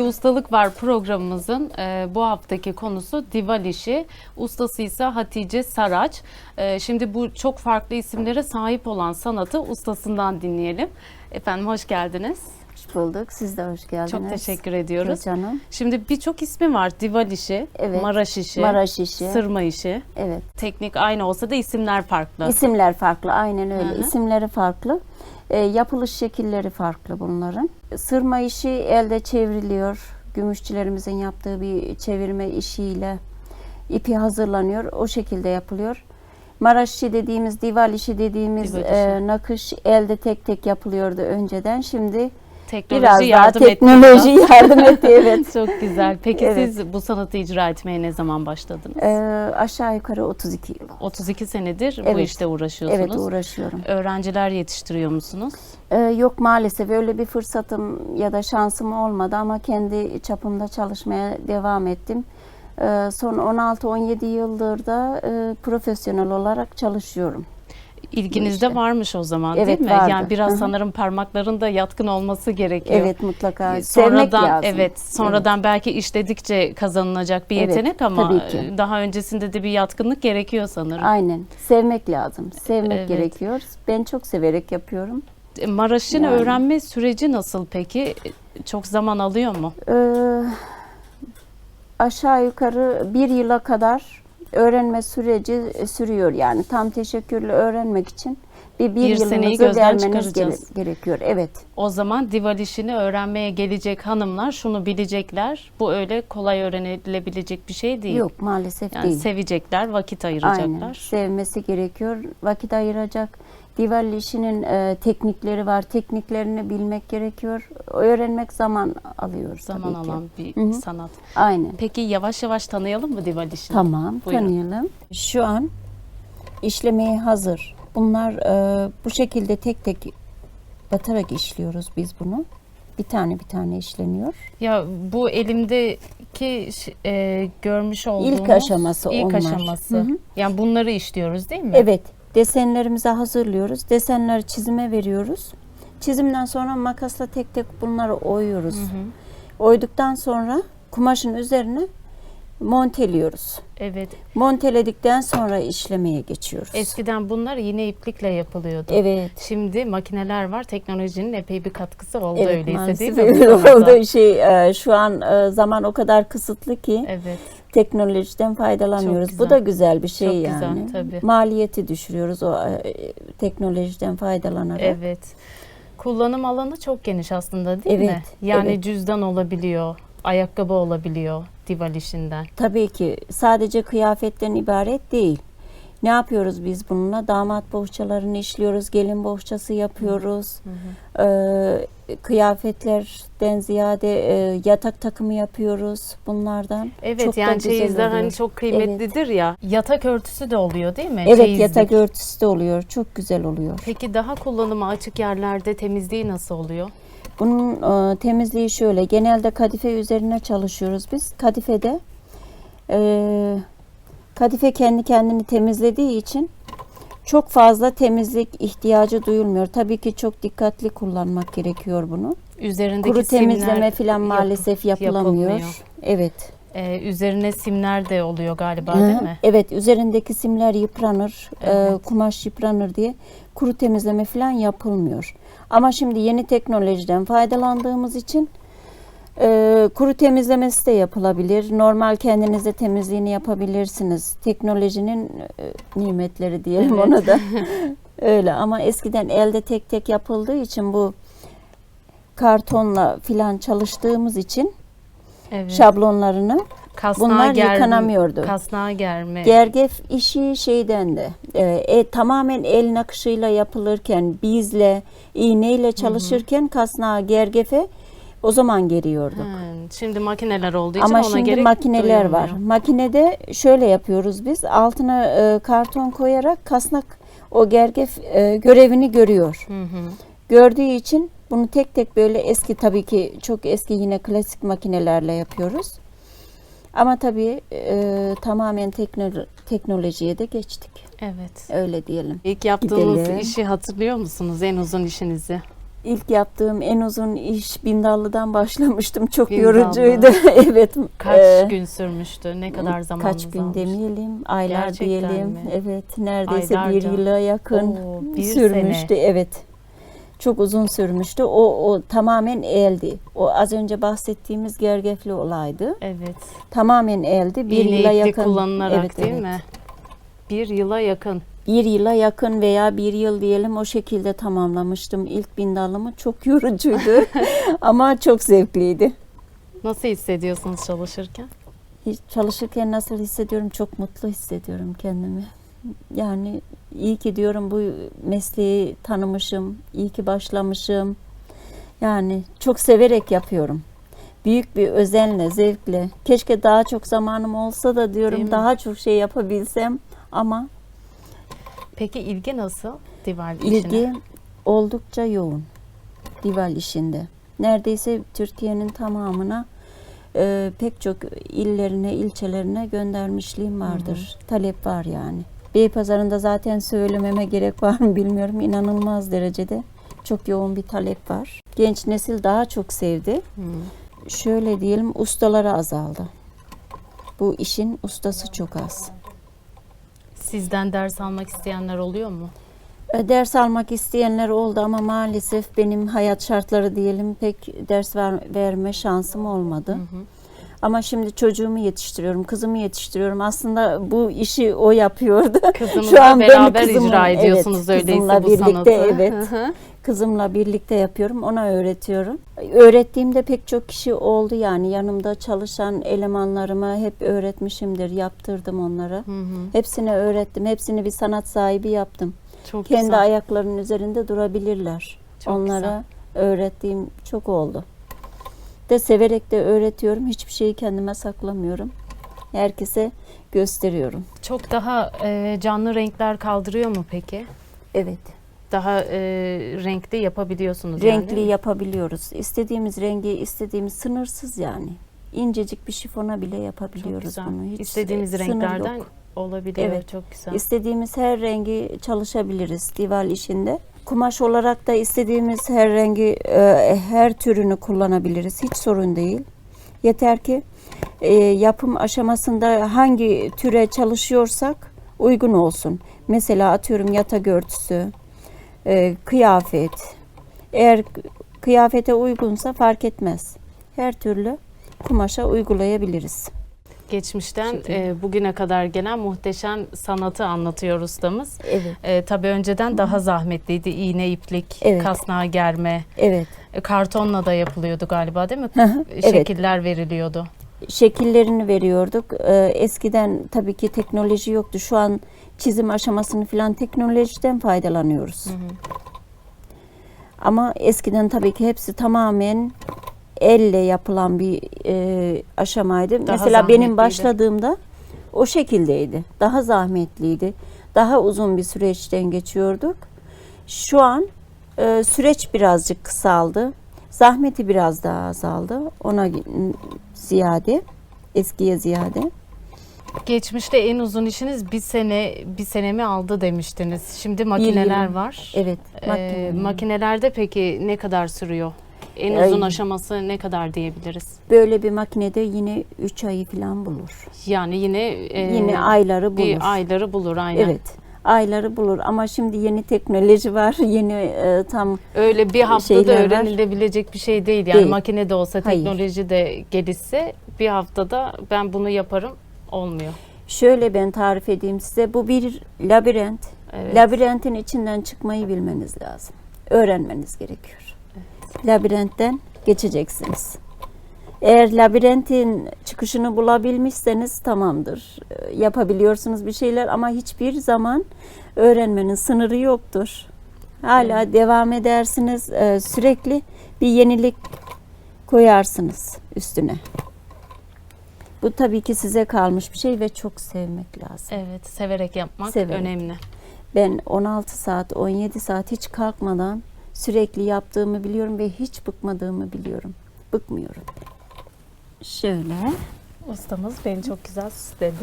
Ustalık Var programımızın e, bu haftaki konusu dival işi. Ustası ise Hatice Saraç. E, şimdi bu çok farklı isimlere sahip olan sanatı ustasından dinleyelim. Efendim hoş geldiniz. Hoş bulduk. Siz de hoş geldiniz. Çok teşekkür ediyoruz. Canım. Şimdi birçok ismi var. Dival işi, Evet. Maraş işi, Maraş işi. sırma işi. Evet. Teknik aynı olsa da isimler farklı. İsimler farklı. Aynen öyle. Hı hı. İsimleri farklı. E, yapılış şekilleri farklı bunların. Sırma işi elde çevriliyor. Gümüşçülerimizin yaptığı bir çevirme işiyle ipi hazırlanıyor. O şekilde yapılıyor. Maraş işi dediğimiz, dival işi dediğimiz Dival e, nakış elde tek tek yapılıyordu önceden. Şimdi Teknoloji biraz daha yardım etti teknoloji buna. yardım etti. Evet. Çok güzel. Peki Evet. siz bu sanatı icra etmeye ne zaman başladınız? E, aşağı yukarı 32 yıl. 32 senedir bu Evet. işte uğraşıyorsunuz. Evet uğraşıyorum. Öğrenciler yetiştiriyor musunuz? Ee, yok maalesef öyle bir fırsatım ya da şansım olmadı ama kendi çapımda çalışmaya devam ettim. Ee, son 16-17 yıldır da e, profesyonel olarak çalışıyorum. İlginizde İşte. varmış o zaman Evet, değil mi? vardı. Yani biraz Hı hı. sanırım parmakların da yatkın olması gerekiyor. Evet mutlaka sevmek Sonradan lazım. evet sonradan belki işledikçe kazanılacak bir Evet, yetenek ama tabii ki. e, daha öncesinde de bir yatkınlık gerekiyor sanırım. Aynen sevmek lazım. Sevmek Evet. gerekiyor. Ben çok severek yapıyorum. E, Maraş'ın Yani. öğrenme süreci nasıl peki? E, Çok zaman alıyor mu? Ee, aşağı yukarı bir yıla kadar öğrenme süreci e, sürüyor yani. Tam teşekkürlü öğrenmek için bir, bir, Bir seneyi gözden çıkaracağız. gere- gerekiyor. Evet. O zaman dival işini öğrenmeye gelecek hanımlar şunu bilecekler. Bu öyle kolay öğrenilebilecek bir şey değil. Yok maalesef Yani değil. sevecekler, vakit Aynen. ayıracaklar. Sevmesi gerekiyor. Vakit ayıracak. Dival işinin e, teknikleri var. Tekniklerini bilmek gerekiyor. Öğrenmek zaman alıyor Zaman tabii ki. alan bir Hı hı. sanat. Aynen. Peki yavaş yavaş tanıyalım mı dival işini? Tamam, Buyurun. tanıyalım. Şu an işlemeye hazır. Bunlar e, bu şekilde tek tek batarak işliyoruz biz bunu. Bir tane bir tane işleniyor. Ya bu elimdeki e, görmüş olduğumuz aşaması ilk onlar. aşaması. Hı hı. Yani bunları işliyoruz değil mi? Evet, desenlerimizi hazırlıyoruz. Desenleri çizime veriyoruz. Çizimden sonra makasla tek tek bunları oyuyoruz. Oyduktan sonra kumaşın üzerine monteliyoruz. Evet. Monteledikten sonra işlemeye geçiyoruz. Eskiden bunlar yine iplikle yapılıyordu. Evet. Şimdi makineler var. Teknolojinin epey bir katkısı oldu Evet öyleyse değil mi? oldu. Şey, e, şu an e, zaman o kadar kısıtlı ki Evet. teknolojiden faydalanıyoruz. Çok Bu güzel. da güzel bir şey Çok güzel, yani. tabii. Maliyeti düşürüyoruz o e, teknolojiden faydalanarak. Evet. Kullanım alanı çok geniş aslında değil mi? Evet, Yani evet. cüzdan olabiliyor, ayakkabı olabiliyor dival işinden. Tabii ki sadece kıyafetten ibaret değil. Ne yapıyoruz biz bununla? Damat bohçalarını işliyoruz, gelin bohçası yapıyoruz. Ee, kıyafetlerden ziyade e, yatak takımı yapıyoruz bunlardan. Evet Çok yani çeyizler hani çok kıymetlidir ya. Yatak örtüsü de oluyor değil mi? Evet Çeyizlik. yatak örtüsü de oluyor. Çok güzel oluyor. Peki daha kullanıma açık yerlerde temizliği nasıl oluyor? Bunun e, temizliği şöyle. Genelde kadife üzerine çalışıyoruz biz. Kadifede e, kadife kendi kendini temizlediği için çok fazla temizlik ihtiyacı duyulmuyor. Tabii ki çok dikkatli kullanmak gerekiyor bunu. Üzerindeki Kuru temizleme falan yap- maalesef yapılamıyor. yapılmıyor. Evet. Ee, üzerine simler de oluyor galiba Hı, değil mi? Evet, üzerindeki simler yıpranır, e, Evet. kumaş yıpranır diye kuru temizleme falan yapılmıyor. Ama şimdi yeni teknolojiden faydalandığımız için e, kuru temizlemesi de yapılabilir. Normal kendiniz de temizliğini yapabilirsiniz. Teknolojinin e, nimetleri diyelim Evet. ona da. Öyle ama eskiden elde tek tek yapıldığı için bu kartonla filan çalıştığımız için Evet. şablonlarını Kasnağa bunlar germe- yıkanamıyordu. Kasnağa germe. Gergef işi şeyden de e, e, tamamen el nakışıyla yapılırken bizle iğneyle çalışırken kasnağa gergefe o zaman geriyorduk. Hı, Şimdi makineler olduğu için Ama ona şimdi gerek makineler var. duyulmuyor. Makinede şöyle yapıyoruz biz. Altına e, karton koyarak kasnak o gergef e, görevini görüyor. Hı hı. Gördüğü için bunu tek tek böyle eski tabii ki çok eski yine klasik makinelerle yapıyoruz. Ama tabii e, tamamen teknolo- teknolojiye de geçtik. Evet. Öyle diyelim. İlk yaptığınız Gidelim. işi hatırlıyor musunuz? En uzun işinizi. İlk yaptığım en uzun iş Bindallı'dan başlamıştım. Çok Bindallı. yorucuydu. evet. Kaç Ee, gün sürmüştü? Ne kadar zamanınız Kaç gün almış? demeyelim, aylar Gerçekten diyelim. mi? Evet, neredeyse Aylarca. bir yıla yakın Oo, bir sürmüştü. sene. Evet. Çok uzun sürmüştü. O, o tamamen eldi. O az önce bahsettiğimiz gergefli olaydı. Evet. Tamamen eldi. Bir yıla yakın. kullanılarak Evet, değil evet. mi? Bir yıla yakın. Bir yıla yakın veya bir yıl diyelim o şekilde tamamlamıştım. İlk bindallımı çok yorucuydu ama çok zevkliydi. Nasıl hissediyorsunuz çalışırken? Hiç çalışırken nasıl hissediyorum? Çok mutlu hissediyorum kendimi. Yani iyi ki diyorum bu mesleği tanımışım, iyi ki başlamışım. Yani çok severek yapıyorum. Büyük bir özenle, zevkle. Keşke daha çok zamanım olsa da Değil diyorum mi? daha çok şey yapabilsem ama Peki ilgi nasıl dival işine? ilgi oldukça yoğun dival işinde. Neredeyse Türkiye'nin tamamına e, pek çok illerine, ilçelerine göndermişliğim vardır. Talep var yani. Beypazarı'nda zaten söylememe gerek var mı bilmiyorum. İnanılmaz derecede çok yoğun bir talep var. Genç nesil daha çok sevdi. Hı. Şöyle diyelim ustaları azaldı. Bu işin ustası çok az. Sizden ders almak isteyenler oluyor mu? E, Ders almak isteyenler oldu ama maalesef benim hayat şartları diyelim pek ders ver, verme şansım olmadı. Ama şimdi çocuğumu yetiştiriyorum, kızımı yetiştiriyorum. Aslında bu işi o yapıyordu. Kızımızla benim beraber kızımın- icra ediyorsunuz evet, öyleyse kızımla bu birlikte, sanatı. evet. Hı hı. Kızımla birlikte yapıyorum, ona öğretiyorum. Öğrettiğimde pek çok kişi oldu yani yanımda çalışan elemanlarıma hep öğretmişimdir, yaptırdım onlara. Hı hı. Hepsine öğrettim, hepsini bir sanat sahibi yaptım. Çok Kendi güzel. ayaklarının üzerinde durabilirler. Çok Onlara öğrettiğim çok oldu. De severek de öğretiyorum. Hiçbir şeyi kendime saklamıyorum. Herkese gösteriyorum. Çok daha e, canlı renkler kaldırıyor mu peki? Evet. Daha e, renkli yapabiliyorsunuz Renkli yani. yapabiliyoruz. İstediğimiz rengi, istediğimiz sınırsız yani. İncecik bir şifona bile Çok yapabiliyoruz güzel. bunu. Hiç İstediğimiz renklerden yok. olabiliyor. Evet. Çok güzel. İstediğimiz her rengi çalışabiliriz dival işinde. Kumaş olarak da istediğimiz her rengi, e, her türünü kullanabiliriz. Hiç sorun değil. Yeter ki e, yapım aşamasında hangi türe çalışıyorsak uygun olsun. Mesela atıyorum yatak örtüsü, e, kıyafet. Eğer kıyafete uygunsa fark etmez. Her türlü kumaşa uygulayabiliriz. Geçmişten e, bugüne kadar gelen muhteşem sanatı anlatıyor ustamız. Evet. E, tabii önceden daha zahmetliydi. İğne, iplik, Evet. kasnağı germe. Evet. E, kartonla da yapılıyordu galiba değil mi? Hı hı, E, evet. Şekiller veriliyordu. şekillerini veriyorduk. Ee, eskiden tabii ki teknoloji yoktu. Şu an çizim aşamasını falan teknolojiden faydalanıyoruz. Ama eskiden tabii ki hepsi tamamen elle yapılan bir e, aşamaydı. Daha Mesela benim başladığımda o şekildeydi. Daha zahmetliydi. Daha uzun bir süreçten geçiyorduk. Şu an e, süreç birazcık kısaldı. Zahmeti biraz daha azaldı. Ona ziyade, eskiye ziyade. Geçmişte en uzun işiniz bir sene bir senemi aldı demiştiniz. Şimdi makineler yıl. var. Evet, E, makine. makinelerde peki ne kadar sürüyor? En Ay. uzun aşaması ne kadar diyebiliriz? Böyle bir makinede yine 3 ayı falan bulur. Yani yine e, yine ayları bulur. bir ayları bulur aynen. Evet. Ayları bulur ama şimdi yeni teknoloji var. Yeni e, tam Öyle bir haftada şeyler var. öğrenilebilecek bir şey değil. Yani Değil. makine de olsa Hayır. teknoloji de gelişse bir haftada ben bunu yaparım olmuyor. şöyle ben tarif edeyim size. Bu bir labirent. Evet. Labirentin içinden çıkmayı bilmeniz lazım. Öğrenmeniz gerekiyor. Labirentten geçeceksiniz. Eğer labirentin çıkışını bulabilmişseniz tamamdır. Ee, Yapabiliyorsunuz bir şeyler ama hiçbir zaman öğrenmenin sınırı yoktur. Hala devam edersiniz. Ee, Sürekli bir yenilik koyarsınız üstüne. Bu tabii ki size kalmış bir şey ve çok sevmek lazım. Evet, severek yapmak Severek. önemli. Ben 16 saat, 17 saat hiç kalkmadan sürekli yaptığımı biliyorum ve hiç bıkmadığımı biliyorum. Bıkmıyorum. Şöyle. Ustamız beni çok güzel süsledi.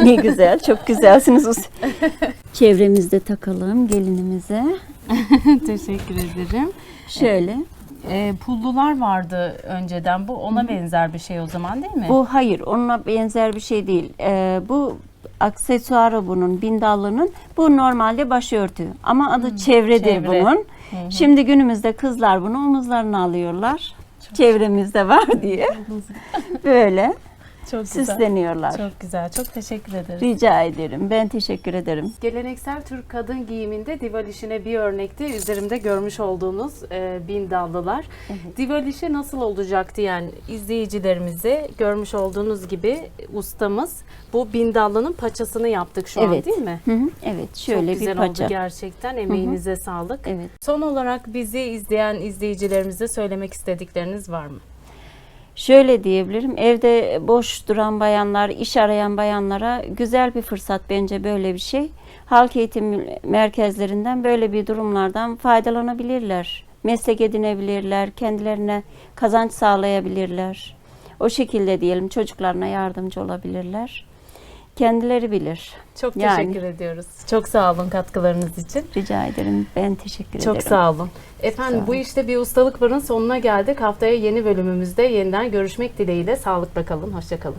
ne güzel, çok güzelsiniz. Çevremizde takalım gelinimize. Teşekkür ederim. Şöyle. Ee, pullular vardı önceden. Bu ona benzer bir şey o zaman değil mi? Bu hayır, onunla benzer bir şey değil. Ee, bu aksesuarı bunun, bindallının. Bu normalde başörtü. Ama adı çevredir çevre. bunun. Şimdi günümüzde kızlar bunu omuzlarına alıyorlar. Çevremizde var diye. Böyle çok güzel. süsleniyorlar. Çok güzel. Çok teşekkür ederiz. Rica ederim. Ben teşekkür ederim. Geleneksel Türk kadın giyiminde dival işine bir örnekte üzerimde görmüş olduğunuz e, bindallılar. Dival işi nasıl olacak diyen izleyicilerimize görmüş olduğunuz gibi ustamız bu bindallının paçasını yaptık şu Evet. an değil mi? Hı hı, Evet, şöyle Çok güzel bir paça. oldu gerçekten. Emeğinize sağlık. Evet. Son olarak bizi izleyen izleyicilerimize söylemek istedikleriniz var mı? Şöyle diyebilirim. Evde boş duran bayanlar, iş arayan bayanlara güzel bir fırsat bence böyle bir şey. Halk eğitim merkezlerinden böyle bir durumlardan faydalanabilirler. Meslek edinebilirler, kendilerine kazanç sağlayabilirler. O şekilde diyelim çocuklarına yardımcı olabilirler. Kendileri bilir. Çok Yani. teşekkür ediyoruz. Çok sağ olun katkılarınız için. Rica ederim. Ben teşekkür Çok ederim. sağ olun. Efendim Sağ bu işte bir ustalık varın sonuna geldik. Haftaya yeni bölümümüzde yeniden görüşmek dileğiyle. Sağlıkla kalın. Hoşçakalın.